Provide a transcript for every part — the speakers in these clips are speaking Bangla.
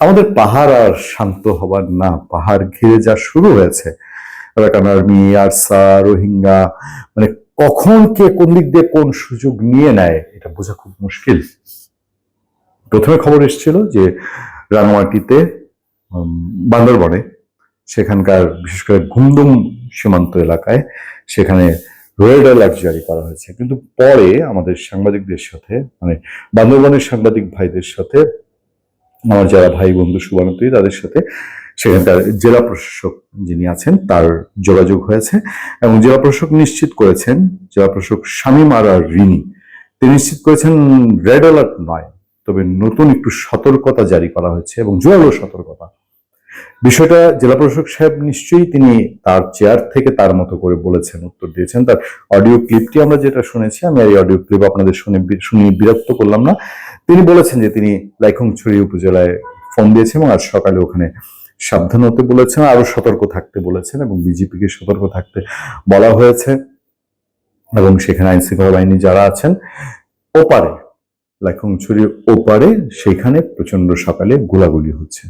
আমাদের পাহাড় আর শান্ত হবার না, পাহাড় ঘিরে যা শুরু হয়েছে রাকান আর্মি আরসা, রোহিঙ্গা মানে কখন কে কোন দিক দিয়ে কোন সুযোগ নিয়ে নেয়, এটা বোঝা খুব মুশকিল। প্রথমে খবর এসেছিল যে রাঙামাটিতে বান্দরবনে, সেখানকার বিশেষ করে ঘুমদুম সীমান্ত এলাকায়, সেখানে রেড অ্যালার্ট জারি করা হয়েছে। কিন্তু পরে আমাদের সাংবাদিকদের সাথে মানে বান্দরবনের সাংবাদিক ভাইদের সাথে আমার যারা ভাই বন্ধু শুভানুতী তাদের সাথে সেখানকার জেলা প্রশাসক যিনি আছেন, তার যোগাযোগ হয়েছে এবং জেলা প্রশাসক নিশ্চিত করেছেন, জেলা প্রশাসক শামীম আর রিনি, তিনি নিশ্চিত করেছেন রেড অ্যালার্ট নয়, তবে নতুন একটু সতর্কতা জারি করা হয়েছে এবং জোরালো সতর্কতা। বিষয়টা জেলা প্রশাসক সাহেব নিশ্চয়ই তিনি তার চেয়ার থেকে তার মতো করে বলেছেন, উত্তর দিয়েছেন। তার অডিও ক্লিপটি আমরা যেটা শুনেছি, আমি এই অডিও ক্লিপ আপনাদের শুনে শুনিয়ে বিরক্ত করলাম না। তিনি বলেছেন যে তিনি লাইখংছড়ি উপজেলায় ফোন দিয়েছেন এবং আজ সকালে ওখানে সাবধান হতে বলেছেন আরও সতর্ক থাকতে বলেছেন এবং বিজেপিকে সতর্ক থাকতে বলা হয়েছে। এবং সেখানে আইন শৃঙ্খলা বাহিনী যারা আছেন, ওপারে লাইখংছড়ির ওপারে সেখানে প্রচণ্ড সকালে গোলাগুলি হচ্ছে।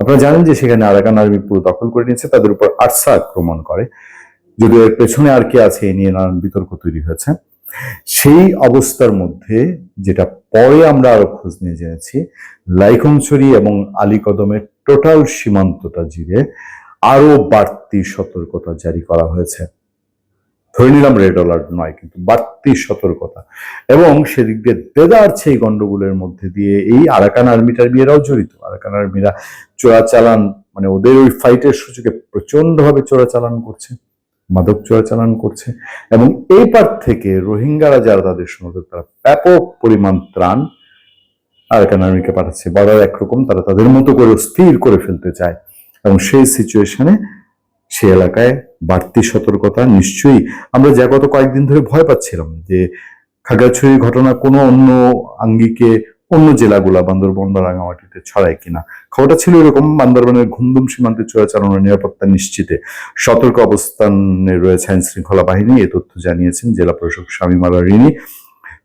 আপনারা জানেন যে সেখানে আরাকান আর্মি পুরো দখল করে নিয়েছে, তাদের উপর আরসা আক্রমণ করে। যদিও এর পেছনে আর কে আছে এ নিয়ে নানান বিতর্ক তৈরি হয়েছে। সেই অবস্থার মধ্যে যেটা পরে আমরা আরও খোঁজ নিয়ে জেনেছি লাইকংছড়ি এবং আলীকদমের টোটাল সীমান্তটা জুড়ে আরও বাড়তি সতর্কতা জারি করা হয়েছে। ধরে নিলাম রেড অ্যালার্ট নয়, কিন্তু বাড়তি সতর্কতা। এবং সেদিক দিয়ে দেদারছে এই গন্ডগোলের মধ্যে দিয়ে এই আরাকান আর্মিটার বিয়েরাও জড়িত। আরাকান আর্মিরা চোরাচালান মানে ওদের ওই ফাইটের সুযোগে প্রচণ্ড ভাবে চোরাচালান করছে। মাদক চোরাচালান করছে এবং এই পার থেকে রোহিঙ্গারা যারা তাদের সমর্থক তারা ব্যাপক পরিমাণ ত্রাণ আরাকান আর্মিকে পাঠাচ্ছে। বর্ডার একরকম তারা তাদের মতো করে স্থির করে ফেলতে চায়। এবং সেই সিচুয়েশনে সে এলাকায় বাড়তি সতর্কতা নিশ্চয়ই আমরা যা গত কয়েকদিন ধরে ভয় পাচ্ছিলাম যে খাগড়াছড়ির ঘটনা কোনো অন্য আঙ্গিকে অন্য জেলাগুলা বান্দরবন বা রাঙামাটিতে ছড়ায় কিনা। খবরটা ছিল এরকম, বান্দরবনের ঘুমদুম সীমান্তে চোরাচালানোর নিরাপত্তা নিশ্চিতে সতর্ক অবস্থানে রয়েছে আইন শৃঙ্খলা বাহিনী। এ তথ্য জানিয়েছেন জেলা প্রশাসক স্বামী মালা রিনি।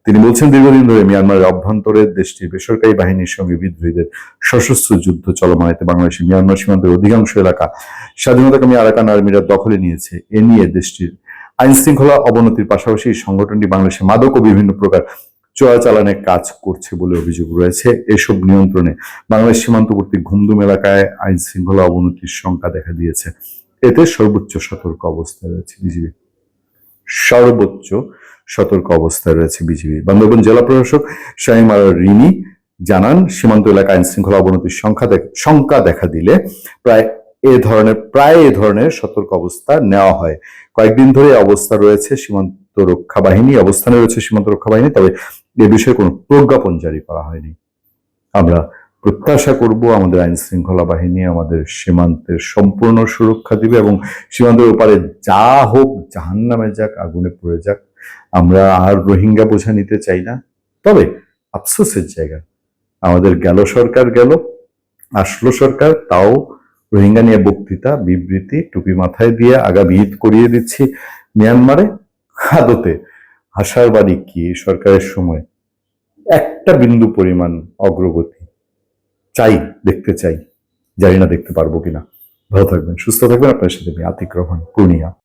তিনি বলছেন, দীর্ঘদিন ধরে মিয়ানমারের অভ্যন্তরে দেশটির বেসরকারি বাহিনীর সঙ্গে বিদ্রোহীদের সশস্ত্র যুদ্ধ চলমান এতে বাংলাদেশের মিয়ানমার সীমান্তের অধিকাংশ এলাকা স্বাধীনতাকামী আরাকান আর্মিরা দখলে নিয়েছে। এ নিয়ে দেশটির আইন শৃঙ্খলা অবনতির পাশাপাশি সংগঠনটি বাংলাদেশে মাদক ও বিভিন্ন প্রকার চোরাচালানের কাজ করছে বলে অভিযোগ রয়েছে। এসব নিয়ন্ত্রণে বাংলাদেশ সীমান্তবর্তী ঘুমদুম এলাকায় আইন শৃঙ্খলা অবনতির শঙ্কা দেখা দিয়েছে। এতে সর্বোচ্চ সতর্ক অবস্থায় রয়েছে বিজিবি। সর্বোচ্চ সতর্ক অবস্থায় রয়েছে বিজিবি। বান্দরবান জেলা প্রশাসক শাহিম আর রিনি জানান, সীমান্ত এলাকায় আইন শৃঙ্খলা অবনতির সংখ্যা শঙ্কা দেখা দিলে প্রায় এ ধরনের, প্রায় এ ধরনের সতর্ক অবস্থা নেওয়া হয়। কয়েকদিন ধরে অবস্থা রয়েছে সীমান্ত রক্ষা বাহিনী, অবস্থানে রয়েছে সীমান্ত রক্ষা বাহিনী, তবে এ বিষয়ে কোনো প্রজ্ঞাপন জারি করা হয়নি। আমরা প্রত্যাশা করব আমাদের আইন শৃঙ্খলা বাহিনী আমাদের সীমান্তের সম্পূর্ণ সুরক্ষা দিবে এবং সীমান্তের ওপারে যা হোক জাহান নামে যাক, আগুনে পড়ে যাক, আমরা আর রোহিঙ্গা বোঝা নিতে চাই না। তবে আফসোসের জায়গা, আমাদের গেল সরকার গেল, আসলো সরকার, তাও রোহিঙ্গা নিয়ে বক্তৃতা, বিবৃতি, টুপি মাথায় দিয়ে আগামী ঈদ করিয়ে দিচ্ছি মিয়ানমারে। আদতে আশার বাড়ি কি সরকারের সময়? একটা বিন্দু পরিমাণ অগ্রগতি চাই, দেখতে চাই। জানি না দেখতে পারব কিনা। ভালো থাকবেন, সুস্থ থাকবেন। আপনার সাথে আমি আতিক রহমান, পূর্ণিয়া।